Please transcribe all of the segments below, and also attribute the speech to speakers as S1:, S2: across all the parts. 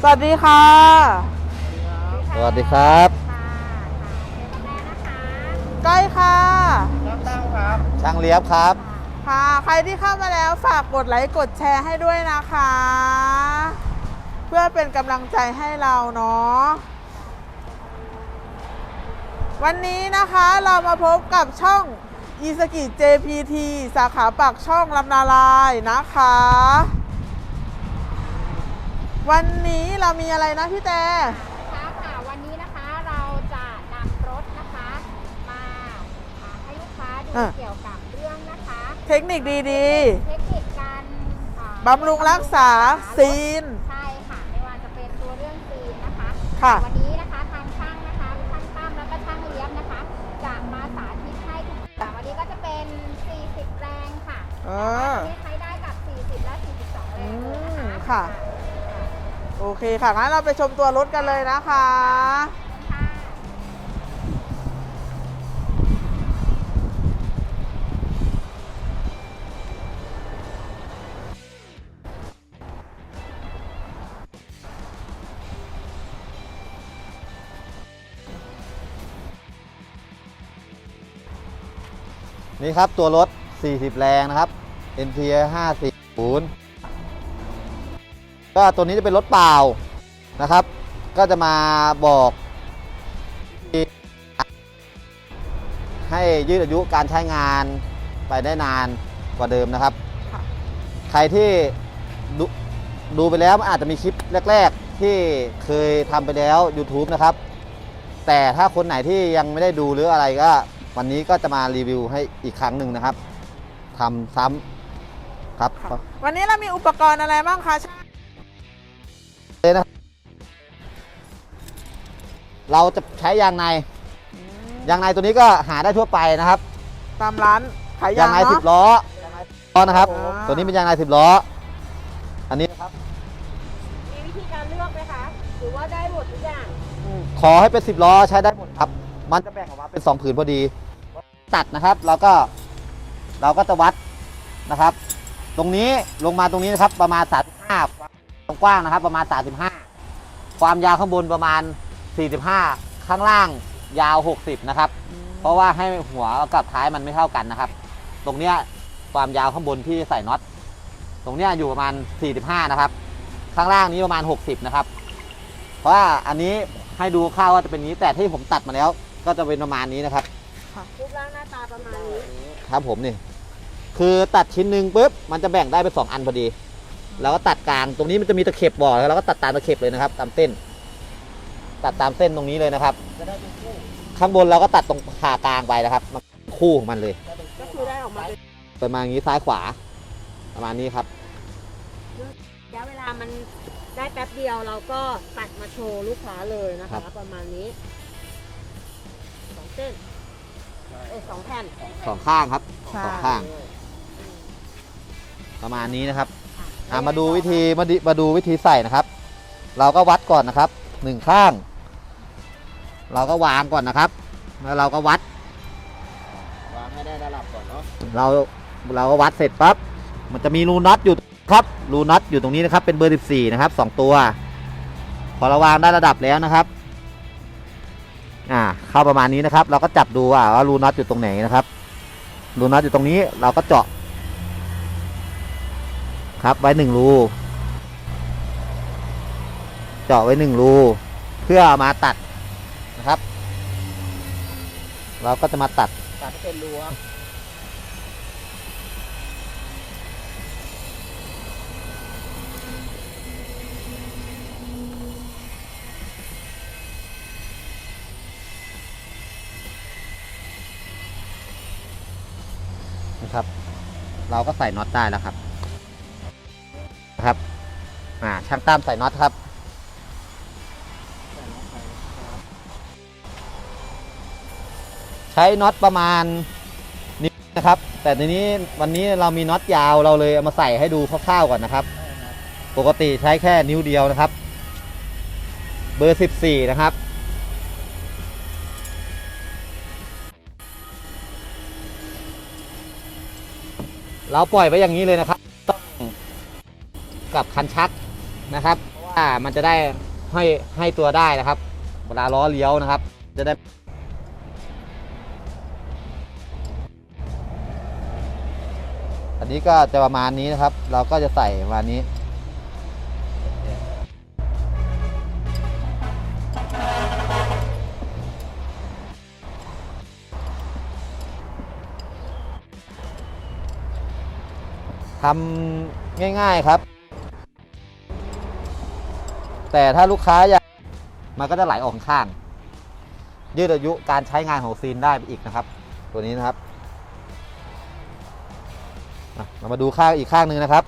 S1: สวัสดีค่ะ
S2: สวัสดีครับ
S1: ใกล้ค่ะ
S2: ช่างเลียบครับ
S1: ค่ะ ใครที่เข้ามาแล้วฝากกดไลค์กดแชร์ให้ด้วยนะคะ เพื่อเป็นกำลังใจให้เราเนาะ วันนี้นะคะเรามาพบกับช่องอีสกิ JPT สาขาปากช่องลำนาลายนะคะ วันนี้เรามีอะไรนะพี่แต่
S3: ค่ะค่ะวันนี้นะคะเราจะนำรถนะคะ มาอ่าให้ลูกค้าดู
S1: อะ
S3: เกี่ยวกับเรื่องนะคะ
S1: เทคนิคดี
S3: เทคนิคการอ่า
S1: ๆบำรุงรักษาซีน
S3: ใช่ค่ะไม่ว่าจะเป็นตัวเรื่องซีนนะคะ
S1: ค่ะ
S3: วันนี้ เคค่ะงั้น
S1: เราไปชมตัวรถกันเลยนะคะ
S2: นี่ครับตัวรถ 40 แรงนะครับ NT 540 ก็ตัวนี้จะเป็นรถเปล่านะครับ ก็จะมาบอกให้ยืดอายุการใช้งานไปได้นานกว่าเดิมนะครับ
S1: ค่ะ
S2: ใครที่ดูดูไปแล้วมันอาจจะมีคลิปแรก ๆ ที่เคยทำไปแล้ว YouTube นะครับ แต่ถ้าคนไหนที่ยังไม่ได้ดูหรืออะไรก็ วันนี้ก็จะมารีวิวให้อีกครั้งหนึ่งนะครับทำซ้ำครับ
S1: ค่ะวันนี้เรามีอุปกรณ์อะไรบ้างคะ
S2: เลยนะเราจะใช้ยางในยางในตัวนี้ก็หาได้ทั่วไปนะครับ
S1: ตามร้านขายยายา
S2: ง
S1: ง
S2: ในสิบ
S1: เนาะ
S2: ล้อยางในสิบล้อนะครับ
S1: อ่า
S2: ตัวนี้เป็นยางในสิบล้อ อันนี้นะครับ
S3: มีวิธีการเลือกไหมคะ หรือว่าได้หมดทุกอย่าง
S2: ขอให้เป็นสิบล้อใช้ได้หมดครับ มันจะแบ่งออกมาเป็นสองผืนพอดี ตัดนะครับเราก็เราก็จะวัดนะครับ ตรงนี้ลงมาตรงนี้นะครับประมาณ35 ความกว้างนะครับประมาณ 35 ความยาวข้างบนประมาณ 45 ข้างล่างยาว 60 นะครับ เพราะว่าให้หัวกับท้ายมันไม่เท่ากันนะครับ ตรงเนี้ยความยาวข้างบนที่ใส่น็อต ตรงเนี้ยอยู่ประมาณ 45 นะครับ ข้างล่างนี้ประมาณ 60 นะครับ เพราะว่าอันนี้ให้ดูข้าวว่าจะเป็นนี้แต่ที่ผมตัดมาแล้ว ก็จะเป็นประมาณนี้นะครับ
S3: รูปร่างหน้าตาประมาณนี้
S2: ครับผมนี่ คือตัดชิ้นหนึ่งปุ๊บมันจะแบ่งได้เป็นสองอันพอดี แล้วก็ตัดกลางตรงนี้มันจะมีตะเข็บบอกแล้วเราก็ตัดตามตะเข็บเลยนะครับ ตามเส้น ตัดตามเส้นตรงนี้เลยนะครับข้างบนเราก็ตัดตรงผ่ากลางไปนะครับมันคู่ของมันเลย
S3: ก็คือได้ออกมาเป็น
S2: ประมาณนี้ซ้ายขวา ประมาณนี้ครับ
S3: ระยะเวลามันได้แป๊บเดียวเราก็ตัดมาโชว์ลูกค้าเลยนะ
S2: ครั
S3: คะ
S2: บ
S3: ประมาณนี้สองเส้นเอ้ยสองแผ่น
S2: สองข้างครับ
S1: ใช่
S2: สองข้าง ประมาณนี้นะครับ อะมาดูวิธีมาดิมาดูวิธีใส่นะครับ เราก็วัดก่อนนะครับหนึ่งข้าง เราก็วางก่อนนะครับ แล้วเราก็วัด
S4: วางให้ได้ระดับก่อนเนาะ
S2: เราเราก็วัดเสร็จปั๊บมันจะมีรูน็อตอยู่ครับรูน็อตอยู่ตรงนี้นะครับ เป็นเบอร์ 14 นะครับสองตัว พอเราวางได้ระดับแล้วนะครับอ่าเข้าประมาณนี้นะครับ เราก็จับดูว่าว่ารูน็อตอยู่ตรงไหนนะครับรูน็อตอยู่ตรงนี้เราก็เจาะ ครับไว้หนึ่งรู เจาะไว้หนึ่งรู เพื่อเอามาตัดนะครับ เราก็จะมาตัด
S4: ตัดให้เป็นรูครับ
S2: นะครับ เราก็ใส่น็อตได้แล้วครับนะครับอ่า ช่างตามใส่น็อตครับ ใช้น็อตประมาณนี้นะครับ แต่ทีนี้วันนี้เรามีน็อตยาวเราเลยเอามาใส่ให้ดูคร่าวๆก่อนนะครับ ปกติใช้แค่นิ้วเดียวนะครับ เบอร์ 14 นะครับเราปล่อยไว้อย่างนี้เลยนะครับ ต้องกับคันชัก นะครับ
S4: เพราะว่า
S2: ว่ามันจะได้ให้ให้ตัวได้นะครับ เวลาล้อเลี้ยวนะครับ จะได้อันนี้ก็จะประมาณนี้นะครับ เราก็จะใส่ประมาณนี้ทำง่ายๆครับ แต่ถ้าลูกค้าอยากมันก็จะไหลออกข้าง ยืดอายุการใช้งานของซีนได้ไปอีกนะครับ ตัวนี้นะครับอะเรามาดูข้างอีกข้างหนึ่งนะครับ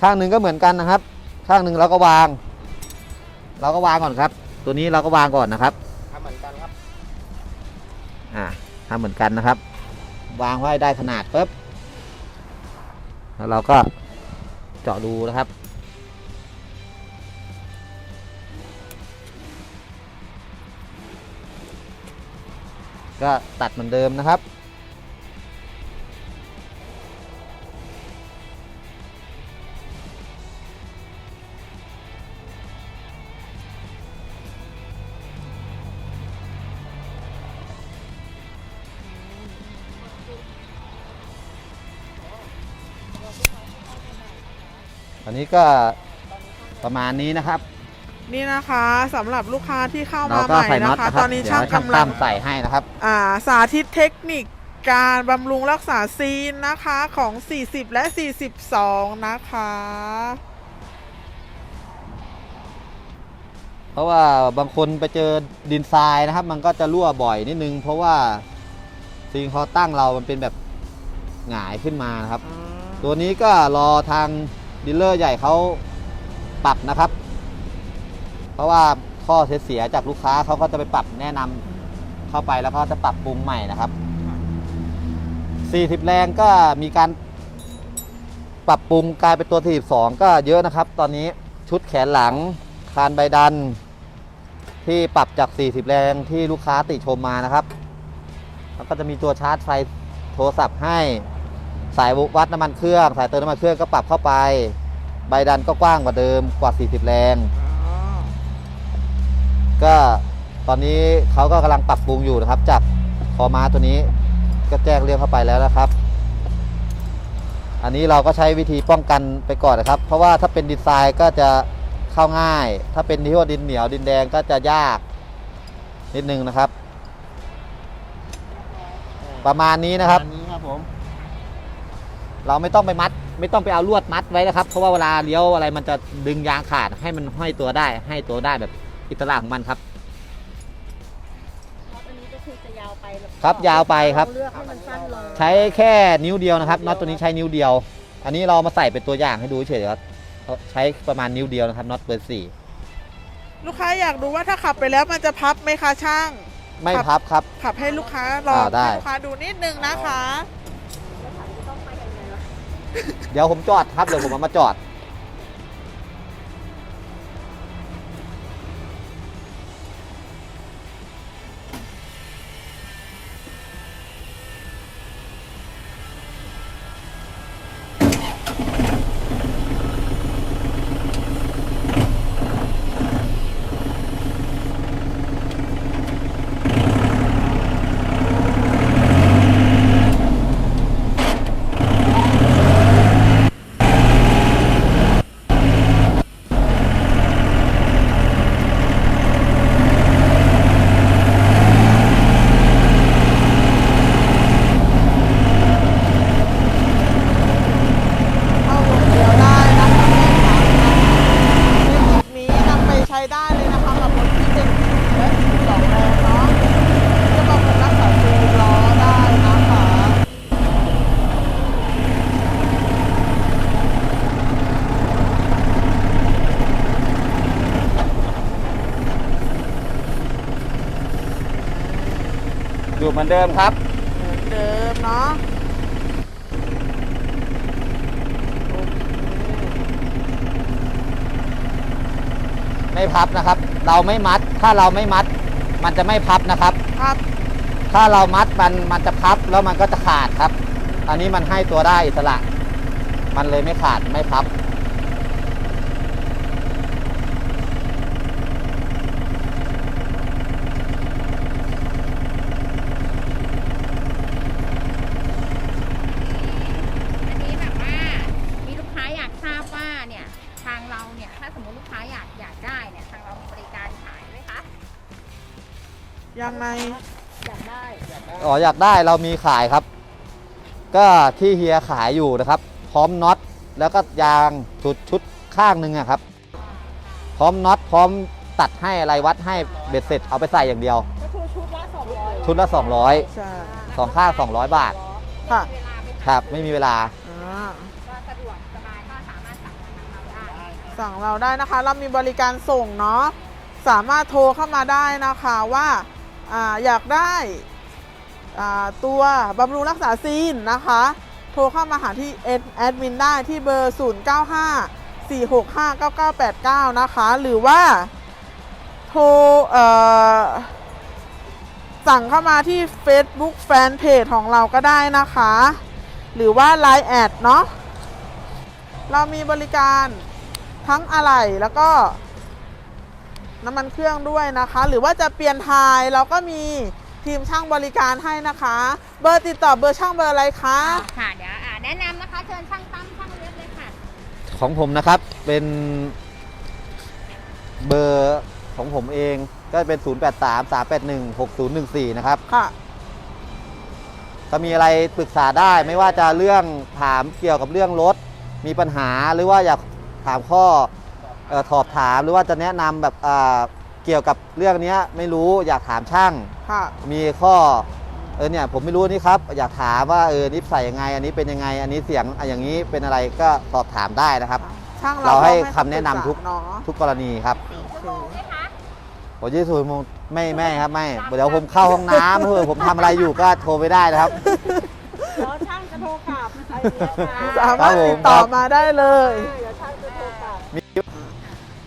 S2: ข้างหนึ่งก็เหมือนกันนะครับ ข้างหนึ่งเราก็วาง เราก็วางก่อนครับ ตัวนี้เราก็วางก่อนนะครับ
S4: ทำเหมือนกันครับ
S2: อ่าทำเหมือนกันนะครับ วางไว้ได้ขนาดปุ๊บแล้วเราก็เจาะรูนะครับ ก็ตัดเหมือนเดิมนะครับอันนี้ก็ประมาณนี้นะครับ
S1: นี่นะคะสำหรับลูกค้าที่เข้า
S2: เรา
S1: มา
S2: ก็
S1: ใหม่
S2: ใส่น็อ
S1: นะ
S2: ต
S1: คะ
S2: นะครับ
S1: ตอนนี้
S2: เดี๋ย
S1: ช่าง
S2: วช่าง
S1: กำลั
S2: ตั้
S1: ง
S2: มใส่ให้นะครับ
S1: อ่าสาธิตเทคนิคการบำรุงรักษาซีนนะคะของ 40 และ 42 นะคะ
S2: เพราะว่าบางคนไปเจอดินทรายนะครับ มันก็จะรั่วบ่อยนิดนึง เพราะว่าซีนคอตั้งเรามันเป็นแบบหงายขึ้นมานะครับ ตัวนี้ก็รอทางดีลเลอร์ใหญ่เขาปรับนะครับเพ ราะว่าข้อเสียจากลูกค้าเขาก็จะไปปรับแนะนำเข้าไปแล้วก็จะปรับปรุงใหม่นะครับ40แรงก็มีการปรับปรุงกลายเป็นตัว 42 ก็เยอะนะครับ ตอนนี้ชุดแขนหลังคานใบดัน ที่ปรับจาก 40 แรงที่ลูกค้าติชมมานะครับ แล้วก็จะมีตัวชาร์จไฟโทรศัพท์ให้ สายวัดน้ำมันเครื่อง สายเติมน้ำมันเครื่องก็ปรับเข้าไป ใบดันก็กว้างกว่าเดิมกว่า 40 แรง ก็ตอนนี้เขาก็กำลังปรับปรุงอยู่นะครับ จากคอม้าตัวนี้ก็แจ้งเรียกเข้าไปแล้วนะครับ อันนี้เราก็ใช้วิธีป้องกันไปก่อนนะครับ เพราะว่าถ้าเป็นดินทรายก็จะเข้าง่าย ถ้าเป็นที่ว่าดินเหนียวดินแดงก็จะยากนิดนึงนะครับ ประมาณนี้นะครับ
S4: อันนี้ครับผม
S2: เราไม่ต้องไปมัด ไม่ต้องไปเอาลวดมัดไว้นะครับ เพราะว่าเวลาเลี้ยวอะไรมันจะดึงยางขาดให้มันห้อยตัวได้ ให้ตัวได้แบบ อิสระของมันครับ
S5: น็อตอันนี้ก็คือจะยาวไปแล้วก็
S2: ครับยาวไปครับ
S5: เลือกให้มันสั้นลง
S2: ใช้แค่นิ้วเดียวนะครับน็อตตัวนี้ใช้นิ้วเดียว อันนี้เรามาใส่เป็นตัวอย่างให้ดูเฉยๆครับใช้ประมาณนิ้วเดียวนะครับน็อตเบอร์สี่
S1: ลูกค้าอยากดูว่าถ้าขับไปแล้วมันจะพับไหมคะช่าง
S2: ไม่พับครับ
S1: ขับให้ลูกค้าลอง
S2: อ่าได้
S1: ให้ลูกค้าดูนิดนึงนะคะ
S2: เดี๋ยวผมจอดครับเดี๋ยวผมเอามาจอด
S1: เห
S2: มือนเดิมครับ
S1: เหมือนเดิมเนาะ
S2: ไม่พับนะครับ เราไม่มัด ถ้าเราไม่มัด มันจะไม่พับนะครับ
S1: ครับ
S2: ถ้าเรามัดมันมันจะพับแล้วมันก็จะขาดครับ อันนี้มันให้ตัวได้อิสระ มันเลยไม่ขาดไม่พับ
S3: ยังไง
S5: อยากได้
S2: อ๋ออยากได้เรามีขายครับ ก็ที่เฮียขายอยู่นะครับ พร้อมน็อตแล้วก็ยางชุดชุดข้างหนึ่งอะครับ พร้อมน็อตพร้อมตัดให้อะไรวัดให้เบ็ดเสร็จเอาไปใส่อย่างเดียว
S5: ก็คือชุดละสองร้อย
S2: ชุดละ 200
S1: ใช่
S2: สองข้าง200 บาท
S1: ค่ะ
S3: เวลาไป
S2: ครับ ไม่มีเวลา
S1: อ่า
S3: ก็สะดวกสบายก็สามารถสั่งทางเราได้
S1: สั่งเราได้นะคะ เรามีบริการส่งเนาะสามารถโทรเข้ามาได้นะคะว่า อยากได้ตัวบำรุงรักษาซีนนะคะ โทรเข้ามาหาที่แอดมินได้ที่เบอร์ 095 465 9989 นะคะ หรือว่าโทรสั่งเข้ามาที่ Facebook Fanpage ของเราก็ได้นะคะ หรือว่า Line แอดเนาะเรามีบริการทั้งอะไหล่แล้วก็ น้ำมันเครื่องด้วยนะคะ หรือว่าจะเปลี่ยนทายเราก็มีทีมช่างบริการให้นะคะ เบอร์ติดต่อเบอร์ช่างเบอร์อะไรคะ
S3: ค่ะเดี๋ยวอ่าแนะนำนะคะเชิญช่างตั้มช่างเล็บเลยค่ะ
S2: ของผมนะครับเป็นเบอร์ของผมเองก็เป็น 083 381 6014 นะครับ
S1: ค่ะ
S2: ถ้ามีอะไรปรึกษาได้ไม่ว่าจะเรื่องถามเกี่ยวกับเรื่องรถ มีปัญหาหรือว่าอยากถามข้อ เออถอบถามหรือว่าจะแนะนำแบบอ่าเกี่ยวกับเรื่องเนี้ยไม่รู้อยากถามช่าง
S1: ค่ะ
S2: มีข้อเออเนี่ยผมไม่รู้นี่ครับ อยากถามว่าเออนี่ใส่ยังไง อันนี้เป็นยังไง อันนี้เสียงอะอย่างนี้เป็นอะไรก็สอบถามได้นะครับ
S1: ช่างเรา
S2: เราให้
S1: ก็
S2: คำแนะนำทุก
S1: เนาะ
S2: ทุกกรณีครับ
S3: ชั่วโมงไหมคะ
S2: โอ้ยี่สิบโมงไม่ไม่ครับไม่เดี๋ยวผมเข้าห้องน้ำเถอะผมทำอะไรอยู่ก็โทรไปได้นะครับ
S5: เดี๋ยวช่างจะโทรกลับอะไรอย่างเงี้ยนะ
S1: สามารถ
S2: ครับผม
S1: ติดต่อมาได้เลย
S5: เดี๋ยว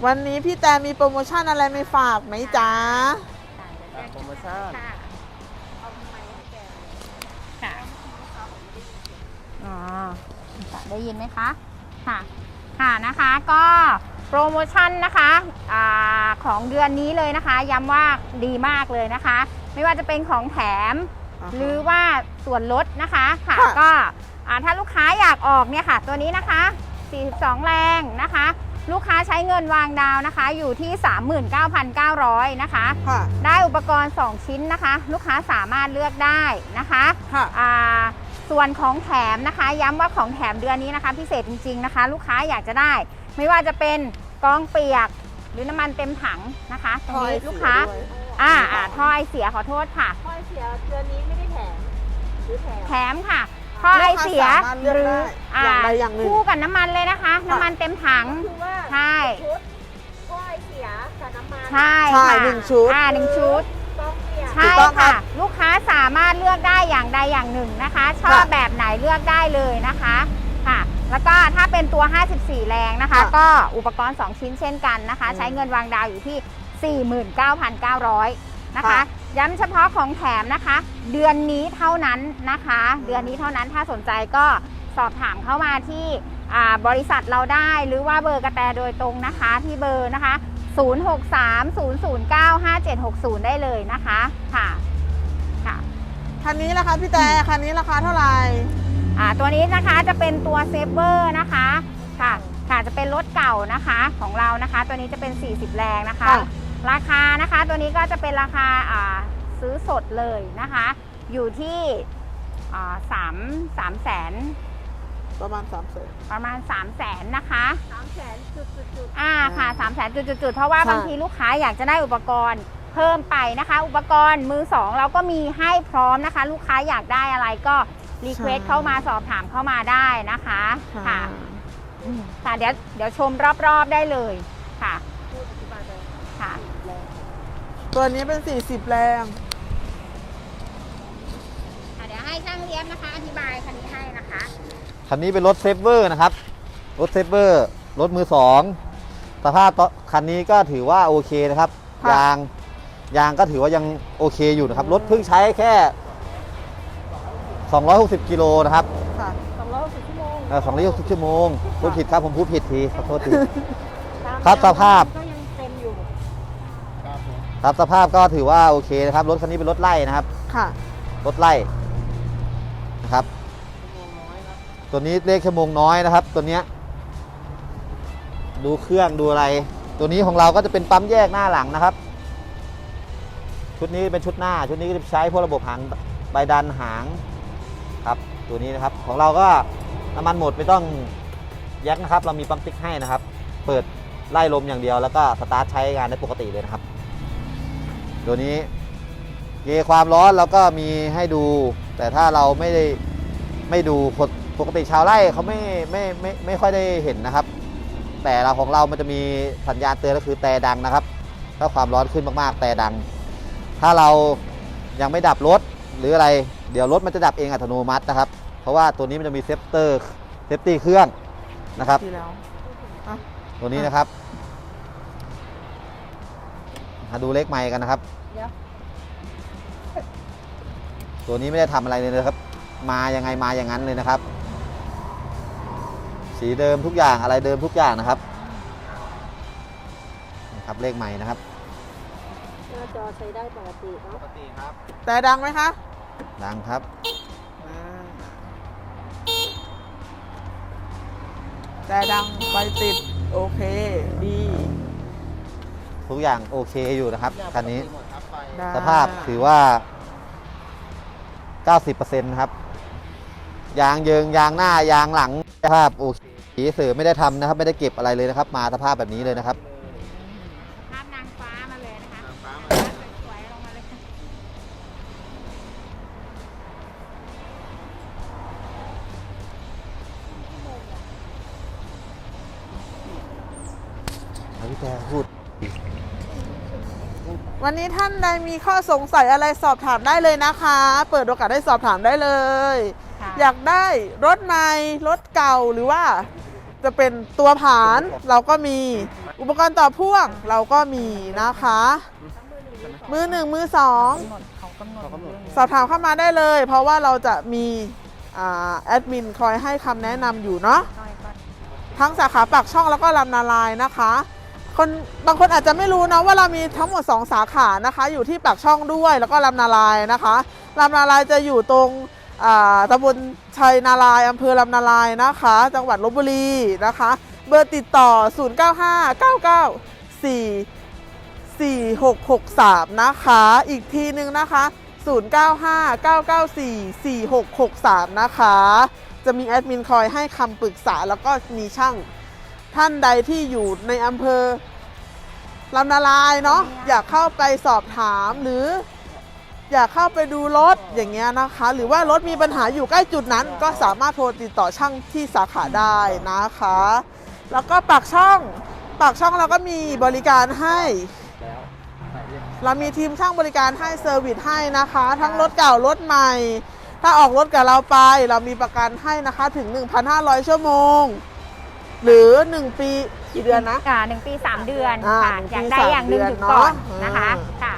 S1: วันนี้พี่แตนมีโปรโมชั่นอะไรไม่ฝากไหมจ๊ะ
S4: โปรโมชั่น
S3: ค่ะค่ะอ๋อค่ะได้ยินไหมคะ ค่ะ ค่ะนะคะก็โปรโมชั่นนะคะอาของเดือนนี้เลยนะคะ ย้ำว่าดีมากเลยนะคะ ไม่ว่าจะเป็นของแถม
S1: อ่าฮะ
S3: หรือว่าส่วนลดนะคะค่ะ
S1: ค่ะ
S3: ก็อ่าถ้าลูกค้าอยากออกเนี่ยค่ะ ตัวนี้นะคะ 42 แรงนะคะ ลูกค้าใช้เงินวางดาวนะคะ อยู่ที่ 39,900 นะคะ
S1: ค่ะ
S3: ได้อุปกรณ์ 2 ชิ้นนะคะ ลูกค้าสามารถเลือกได้นะคะ
S1: ค่ะ
S3: อ่าส่วนของแถมนะคะ ย้ำว่าของแถมเดือนนี้นะคะ พิเศษจริงๆนะคะ ลูกค้าอยากจะได้ ไม่ว่าจะเป็นกองเปียกหรือน้ำมันเต็มถังนะคะตรงนี้ลูกค้า
S1: ด้วย
S3: อ่าอ่าท่อไอเสียขอโทษค่ะ
S5: ค่อยเสียเดือนนี้ไม่ได้แถมหรือแถม
S3: แถมค่ะ ท่อไอเสีย
S1: ลูกค้าสามารถเลือก
S3: หรื
S1: ได้อย่างใดอย่างหนึ่ง
S3: คู่กับน้ำมันเลยนะคะ น้ำมันเต็มถัง
S5: คือว่า
S3: ใช่
S5: ชุดค่อยเสียกับน้ำมัน
S3: ใช่
S1: ใช่
S3: ค่ะ
S1: หนึ่งชุด
S3: อ่าหนึ่งชุด
S5: ต้องเปลี่ยน
S3: ใช่
S1: ถูกต้องครั
S3: ค่ะ
S1: บ
S3: ลูกค้าสามารถเลือกได้อย่างใดอย่างหนึ่งนะคะ ชอบ
S1: ค่ะ
S3: แบบไหนเลือกได้เลยนะคะค่ะ แล้วก็ถ้าเป็นตัว 54 แรงนะคะ
S1: ค่ะ
S3: ก็อุปกรณ์ 2 ชิ้นเช่นกันนะคะ
S1: อืม
S3: ใช้เงินวางดาวอยู่ที่ 49,900 นะคะ
S1: ค่ะ
S3: ย้ำเฉพาะของแถมนะคะ เดือนนี้เท่านั้นนะคะ เดือนนี้เท่านั้นถ้าสนใจก็สอบถามเข้ามาที่อ่าบริษัทเราได้หรือว่าเบอร์กระแตโดยตรงนะคะที่เบอร์นะคะ 0630095760 ได้เลยนะคะค่ะค่ะ
S1: คันนี้ล่ะคะพี่แต่คันนี้ราคาเท่าไหร่
S3: อ่าตัวนี้นะคะจะเป็นตัวเซฟเวอร์นะคะค่ะค่ะจะเป็นรถเก่านะคะของเรานะคะ ตัวนี้จะเป็น 40 แรงนะคะ
S1: ค่ะ
S3: ราคานะคะตัวนี้ก็จะเป็นราคาอ่าซื้อสดเลยนะคะ อยู่ที่อ่าสามสามแสน
S1: ประมาณ3ามแสน
S3: ประมาณ3ามแสนนะคะ
S5: สามแสนจุดจุดจุด
S3: อ่าค่ะสามแสนจุดๆๆเพราะว่า
S1: ค่ะ
S3: บางทีลูกค้าอยากจะได้อุปกรณ์เพิ่มไปนะคะ อุปกรณ์มือสองเราก็มีให้พร้อมนะคะ ลูกค้าอยากได้อะไรก็รีเควสเข้ามาสอบถามเข้ามาได้นะคะ ค่ะอืมค่ะเดี๋ยวเดี๋ยวชมรอบๆได้เลยค่ะ
S1: ตัวนี้เป็น 40 แรง
S3: อะเดี๋ยวให้ช่างเลี้ยงนะคะ อธิบายคันนี้ให้นะคะ
S2: คันนี้เป็นรถเซฟเวอร์นะครับ รถเซฟเวอร์ รถมือสอง สภาพตคันนี้ก็ถือว่าโอเคนะครับ
S1: ค่ะ
S2: ยาง ยางก็ถือว่ายังโอเคอยู่นะครับ รถเพิ่งใช้แค่ 260 กิโลนะครับ
S1: ค่ะ
S5: สองร้อยหกสิบชั่วโมง
S2: เออ260ชั่วโมงพูดผิดครับผมพูดผิดทีขอโทษที
S5: ตาม
S2: ครับสภาพ
S5: ก็ยังเต็มอยู่
S4: ครับผม
S2: ครับสภาพก็ถือว่าโอเคนะครับรถคันนี้เป็นรถไล่นะครับ
S1: ค่ะ
S2: รถไล่นะครับ ตัวนี้เลขชั่วโมงน้อยนะครับ ตัวเนี้ยดูเครื่องดูอะไร ตัวนี้ของเราก็จะเป็นปั๊มแยกหน้าหลังนะครับ ชุดนี้เป็นชุดหน้า ชุดนี้ก็จะใช้พวกระบบหางใบดันหางครับ ตัวนี้นะครับของเราก็น้ำมันหมดไม่ต้องแยกนะครับ เรามีปั๊มติ๊กให้นะครับ เปิดไล่ลมอย่างเดียวแล้วก็สตาร์ทใช้งานได้ปกติเลยนะครับ ตัวนี้เกยร์ความร้อนเราก็มีให้ดู แต่ถ้าเราไม่ได้ไม่ดูปกปกติชาวไร่เขาไม่ไม่ไม่ไม่ค่อยได้เห็นนะครับ แต่เราของเรามันจะมีสัญญาณเตือนก็คือแต่ดังนะครับ ถ้าความร้อนขึ้นมากๆ แต่ดัง ถ้าเรายังไม่ดับรถหรืออะไร เดี๋ยวรถมันจะดับเองอัตโนมัตินะครับ เพราะว่าตัวนี้มันจะมีเซฟเตอร์เซฟตี้เครื่องนะครับ
S1: ที่แล้ว
S2: ตัวนี้นะครับ มาดูเลขไมค์กันนะครับ
S3: เดี๋ยว
S2: ตัวนี้ไม่ได้ทำอะไรเลยนะครับ มายังไงมาอย่างนั้นเลยนะครับ สีเดิมทุกอย่างอะไรเดิมทุกอย่างนะครับนะครับเลขใหม่นะครับ
S5: หน้าจอใช้ได้ปกติเนาะ
S2: ปกติครับ
S1: แต่ดังไหมคะ
S2: ดังครับ
S1: อ่าแต่ดังไฟติด โอเค ดี
S2: ทุกอย่างโอเคอยู่นะครับคันนี้
S4: หมดครับไฟ
S1: ได้
S2: สภาพถือว่า 90%นะครับ ยางเยิงยางหน้ายางหลังสภาพโอเคสีเสือไม่ได้ทำนะครับ ไม่ได้เก็บอะไรเลยนะครับ มาสภาพแบบนี้เลยนะครับ
S3: นนี้
S1: ท่านใดมีข้อสงสัยอะไรสอบถามได้เลยนะคะ เปิดโอกาสให้สอบถามได้เลย
S3: ค่ะ
S1: อยากได้รถใหม่รถเก่าหรือว่า จะเป็นตัวผานเราก็มีอุปกรณ์ต่อพ่วงเราก็มีนะคะ มือหนึ่งมือสอง
S3: กำหนดเขากำหนดเรื่อง
S1: สอบถามเข้ามาได้เลย เพราะว่าเราจะมีอ่าแอดมินคอยให้คำแนะนำอยู่เนาะ
S3: ก้อยก็
S1: ทั้งสาขาปากช่องแล้วก็ลำนาลายนะคะ คนบางคนอาจจะไม่รู้เนาะว่าเรามีทั้งหมด 2 สาขานะคะ อยู่ที่ปากช่องด้วยแล้วก็ลำนาลายนะคะลำนาลายจะอยู่ตรงตำบลชัยนารายอำเภอลำนาลายนะคะ จังหวัดลบบุรีนะคะ เบอร์ติดต่อ 0 9 5 9 9 4 4663 นะคะ อีกทีหนึ่งนะคะ 095 994 4663 นะคะ จะมีแอดมินคอยให้คำปรึกษาแล้วก็มีช่าง ท่านใดที่อยู่ในอำเภอลำนาลายเนาะอยากเข้าไปสอบถามหรือ อยากเข้าไปดูรถอย่างเงี้ยนะคะ หรือว่ารถมีปัญหาอยู่ใกล้จุดนั้น ก็สามารถโทรติดต่อช่างที่สาขาได้นะคะ แล้วก็ปากช่องปากช่องเราก็มีบริการให้เรามีทีมช่างบริการให้เซอร์วิสให้นะคะ ทั้งรถเก่ารถใหม่ ถ้าออกรถกับเราไป เรามีประกันให้นะคะถึง 1,500 ชั่วโมง หรือ 1 ปีกี่เดือนนะ
S3: อ่าหนึ่งปีสามเดือน
S1: อ่า
S3: ค่ะ
S1: หนึ่ง
S3: อยาก
S1: ปี
S3: ได้
S1: สาม
S3: อย่างหนึ่ง
S1: เดือน
S3: หยุดก่อน
S1: เนอะ
S3: นะคะ
S1: อ่า
S3: ค่ะ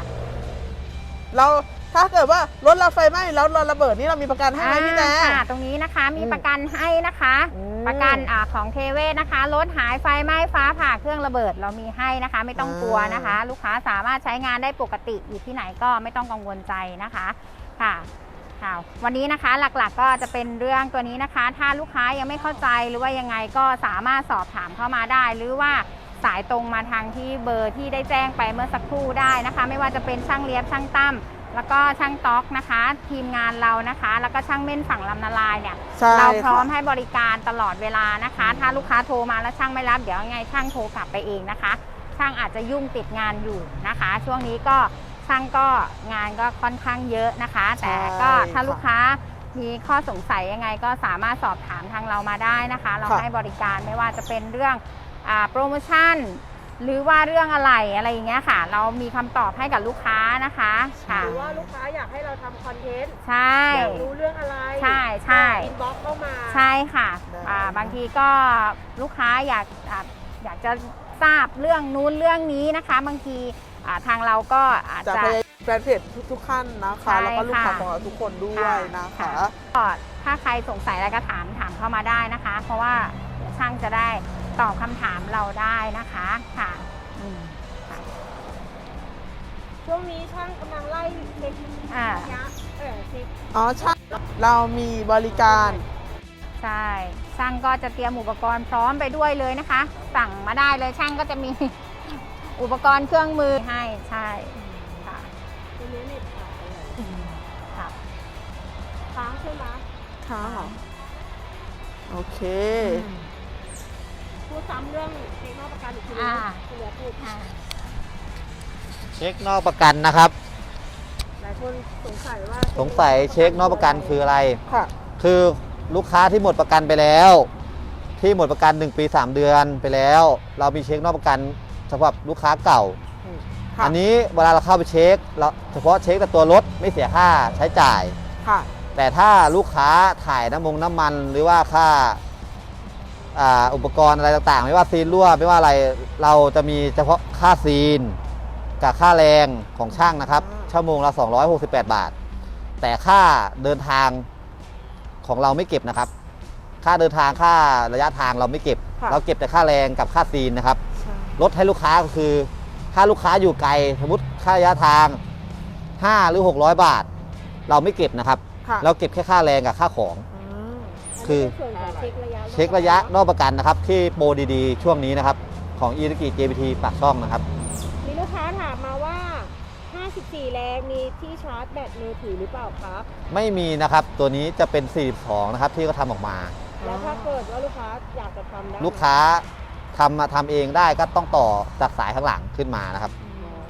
S1: เราถ้าเกิดว่ารถเราไฟไหม้แล้วเราระเบิดนี่เรามีประกันให้ไหมพี่แน
S3: อ่าค่ะตรงนี้นะคะมี
S1: อืม
S3: ประกันให้นะคะ
S1: อืม
S3: ประกันอ่าของเทเวศนะคะรถหายไฟไหม้ฟ้าผ่าเครื่องระเบิดเรามีให้นะคะ ไม่ต้องกลัวนะคะ ลูกค้าสามารถใช้งานได้ปกติอยู่ที่ไหนก็ไม่ต้องกังวลใจนะคะค่ะ ค่ะวันนี้นะคะหลักๆก็จะเป็นเรื่องตัวนี้นะคะ ถ้าลูกค้ายังไม่เข้าใจหรือว่ายังไงก็สามารถสอบถามเข้ามาได้ หรือว่าสายตรงมาทางที่เบอร์ที่ได้แจ้งไปเมื่อสักครู่ได้นะคะ ไม่ว่าจะเป็นช่างเลียบช่างตั้มแล้วก็ช่างต๊อกนะคะ ทีมงานเรานะคะ แล้วก็ช่างเม่นฝั่งลำนาลายเนี่ย
S1: ใช่
S3: เราพร้อม
S1: ค่ะ
S3: ให้บริการตลอดเวลานะคะ ถ้าลูกค้าโทรมาแล้วช่างไม่รับเดี๋ยวยังไงช่างโทรกลับไปเองนะคะ ช่างอาจจะยุ่งติดงานอยู่นะคะ ช่วงนี้ก็ ช่างก็งานก็ค่อนข้างเยอะนะคะ แต่ก็ถ้าลูกค้ามีข้อสงสัยยังไงก็สามารถสอบถามทางเรามาได้นะคะ เราให้บริการไม่ว่าจะเป็นเรื่องอาโปรโมชั่น หรือว่าเรื่องอะไรอะไรอย่างเงี้ยค่ะ เรามีคำตอบให้กับลูกค้านะคะค่ะ
S5: หรือว่าลูกค้าอยากให้เราทำคอนเทนต์
S3: ใช่
S5: อยากรู้เรื่องอะไร
S3: ใช่ใช่
S5: อินบ็อกเข้ามา
S3: ใช่ค่ะ
S1: ได้
S3: อ่าบางทีก็ลูกค้าอยากอ่าอยากจะทราบเรื่องนู้นเรื่องนี้นะคะ บางที อ่าทางเราก็อาจ
S1: จะ
S3: จะ
S1: พยายามแฟนเพจทุกๆขั้นนะคะ
S3: ใช่
S1: แล้วก็ลูกค้า
S3: ค่ะ
S1: ของเราทุกคนด้วยนะคะ
S3: ก็ถ้าใครสงสัยอะไรก็ถามถามเข้ามาได้นะคะ เพราะว่าช่างจะได้ตอบคำถามเราได้นะคะค่ะอืม
S5: ช่วงนี้ช่างกำลังไล่เช็ค
S3: อ่า
S5: ระยะเออเช็ค
S1: อ๋อใช่เรามีบริการ
S3: ใช่ช่างก็จะเตรียมอุปกรณ์พร้อมไปด้วยเลยนะคะ สั่งมาได้เลยช่างก็จะมี อุปกรณ์เครื่องมือให้ใช่ค่ะ
S5: ตัวนี้เน็ตขาดไปเลย
S3: ค่ะ
S5: ค้างใช่ไหม
S1: ค่ะโอเค
S5: พูดซ้ำเรื่องเทคโนโลยีประกันอีกทีนึ
S3: อ่า
S5: งคุณเหลือพูด
S3: ค่ะ
S2: เช็คนอกประกันนะครับ
S5: หลายคนสงสัยว่า
S2: สงสัยเช็คนอกประกันคืออะไร
S1: ค่ะ
S2: คือลูกค้าที่หมดประกันไปแล้ว ที่หมดประกัน 1 ปี 3 เดือนไปแล้ว เรามีเช็คนอกประกัน สำหรับลูกค้าเก่า
S1: ค่ะ
S2: อันนี้เวลาเราเข้าไปเช็คเราเฉพาะเช็คแต่ตัวรถไม่เสียค่าใช้จ่าย
S1: ค่ะ
S2: แต่ถ้าลูกค้าถ่ายน้ำมงน้ำมันหรือว่าค่าอ่าอุปกรณ์อะไรต่างๆ ไม่ว่าซีนรั่วไม่ว่าอะไรเราจะมีเฉพาะค่าซีน กับค่าแรงของช่างนะครับ
S1: อ่า
S2: ชั่วโมงละ 268 บาท แต่ค่าเดินทางของเราไม่เก็บนะครับ ค่าเดินทางค่าระยะทางเราไม่เก็บ
S1: ค่ะ
S2: เราเก็บแต่ค่าแรงกับค่าซีนนะครับ
S1: ใช่
S2: ลดให้ลูกค้าก็คือ ถ้าลูกค้าอยู่ไกลสมมติค่าระยะทาง 5 หรือ 600 บาท เราไม่เก็บนะครับ
S1: ค่ะ
S2: เราเก็บแค่ค่าแรงกับค่าของ
S1: อืม
S2: คือ
S5: นนี้เป็นส่วนของเช็คระยะ
S2: เช็คระยะนอกประกันนะครับ ที่โปรดีๆ ช่วงนี้นะครับ ของอี k i JPT ปากช่องนะครับ
S5: มีลูกค้าถามมาว่า 54 แรงมีที่ชาร์จแบตมือถือหรือเปล่าครับ
S2: ไม่มีนะครับ ตัวนี้จะเป็น 42 นะครับ ที่เขาทำออกมา
S5: แล้วถ้าเกิดว่าลูกค้าอยากจะทำได้
S2: ลูกค้า ทำมาทำเองได้ก็ต้องต่อจากสายข้างหลังขึ้นมานะครับ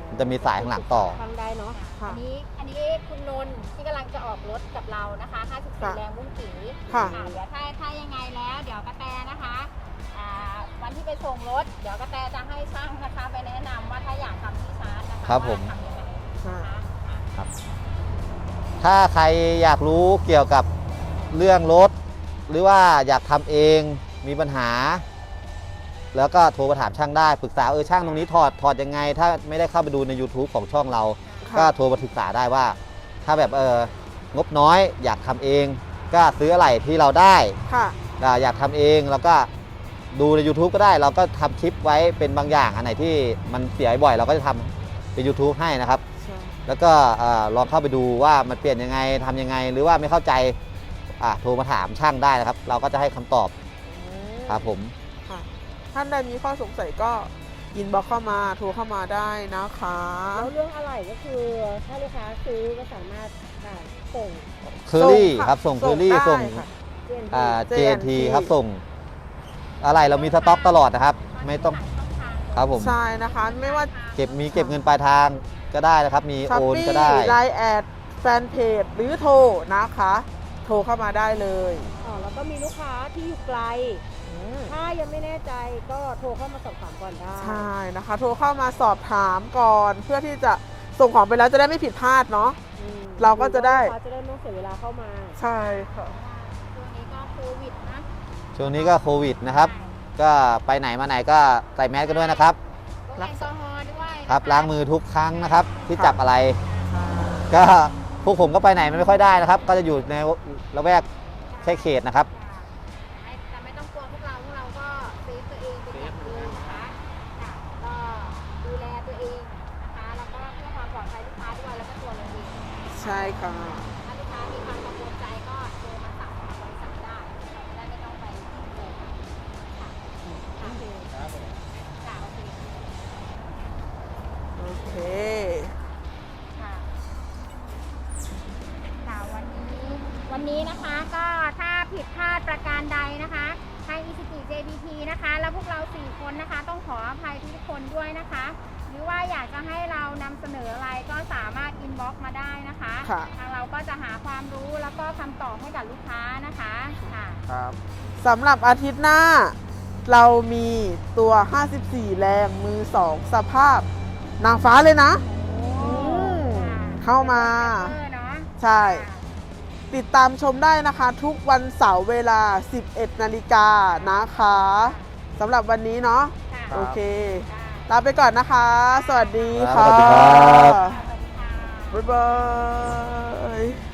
S2: มันจะมีสายข้างหลังต่อ
S5: ทำได้เนาะ
S1: ค่ะ
S3: อันนี้อันนี้คุณนนท์ที่กำลังจะออกรถกับเรานะคะ
S1: ค่ะ
S3: 54แรงมุ้งกี
S1: ค่ะ
S3: อ่าเดี๋ยวถ้าถ้ายังไงแล้ว เดี๋ยวกระแตนะคะอ่าวันที่ไปส่งรถ เดี๋ยวกระแตจะให้ช่างนะคะไปแนะนำว่าถ้าอยากทำที่ชาร์จนะคะ
S2: ครับผม
S3: ว่าทำยังไง
S1: ค่ะ
S3: นะคะ
S2: ถ้าใครอยากรู้เกี่ยวกับเรื่องรถ หรือว่าอยากทำเองมีปัญหา แล้วก็โทรมาถามช่างได้ปรึกษาเออช่างตรงนี้ถอดถอดยังไง ถ้าไม่ได้เข้าไปดูใน YouTube ของช่องเรา ก็
S1: ค่ะ
S2: โทรมาปรึกษาได้ว่า ถ้าแบบเอองบน้อยอยากทำเอง ก็ซื้ออะไรที่เราได้
S1: ค่ะ
S2: อ่าอยากทำเองแล้วก็ดูใน YouTube ก็ได้ เราก็ทำคลิปไว้เป็นบางอย่างอันไหนที่มันเสียบ่อยเราก็จะทำเป็น YouTube ให้นะครับ
S1: ใช่
S2: แล้วก็เอ่อลองเข้าไปดูว่ามันเปลี่ยนยังไงทำยังไง หรือว่าไม่เข้าใจอะโทรมาถามช่างได้นะครับ เราก็จะให้คำตอบครับผม
S1: ค่ะ ท่านใดมีข้อสงสัยก็อินบ็อกเข้ามาโทรเข้ามาได้นะคะ
S5: แล้วเรื่องอะไรก็คือถ้าลูกค้าซื้อก็สามารถอ่าส่ง
S2: เคอรี่
S1: ส่งค่ะ
S2: ครับส่ง
S1: ส่
S2: เคองรี่
S1: ได้
S2: ส่ง
S1: ค่ะ
S5: GNT
S2: อ่า
S1: JNT
S2: JNT ครับส่ง อะไรเรามีสต็อกตลอดนะครับ ไม่ต้องครับผม
S1: ใช่นะคะไม่ว่า
S2: เก็บมีเก็บเงินปลายทางก็ได้นะครับ มี
S1: ช้อป
S2: โอน
S1: ปี้
S2: ก็ได้
S1: ไลน์แอด แฟนเพจ หรือโทรนะคะ โทรเข้ามาได้เลย
S5: อ๋อแล้วก็มีลูกค้าที่อยู่ไกล ถ้ายังไม่แน่ใจก็โทรเข้ามาสอบถามก่อนได้
S1: ใช่นะคะ โทรเข้ามาสอบถามก่อน เพื่อที่จะส่งของไปแล้วจะได้ไม่ผิดพลาดเนาะ
S5: อืม
S1: เราก็จะได้
S5: ลูค้าจะได้ไม่ต้องเสียเวลาเข้ามา
S1: ใช่ค่ะ
S3: ช่วงนี้ก็โควิดนะ
S2: ช่วงนี้ก็โควิดนะครับ ก็ไปไหนมาไหนก็ใส่แมสกันด้วยนะครับ
S3: ลดแอลกอฮอล์ด้วยนะะ
S2: ครับล้างมือทุกครั้งนะครับ ที่
S1: ค่ะ
S2: จับอะไร ก็พวกผมก็ไปไหนไม่ค่อยได้นะครับ ก็จะอยู่ในละแวกแค่เขตนะครับ
S3: g JBT นะคะ แล้วพวกเรา4คนนะคะ ต้องขออภัยทุกคนด้วยนะคะ หรือว่าอยากจะให้เรานำเสนออะไรก็สามารถอินบ็อกมาได้นะคะ
S1: ค่ะ
S3: ทางเราก็จะหาความรู้แล้วก็คำตอบให้กับลูกค้านะคะค่ะ
S4: ครับ
S1: สำหรับอาทิตย์หน้า เรามีตัว 54 แรงมือ 2 สภาพ นางฟ้าเลยนะม
S3: ค่ะ
S1: เข้ามา
S3: เออเนาะ
S1: ใช่ ติดตามชมได้นะคะ ทุกวันเสาร์เวลา 11 นาฬิกานะคะสำหรับวันนี้เนาะ
S3: ค่ะ
S1: โอเค
S3: ค่ะ
S1: ลาไปก่อนนะคะ สวัสดี
S2: ครั
S1: ค่ะ
S2: บสวัสดีครับ
S3: สวัสดีค่ะ
S1: บ๊ายบาย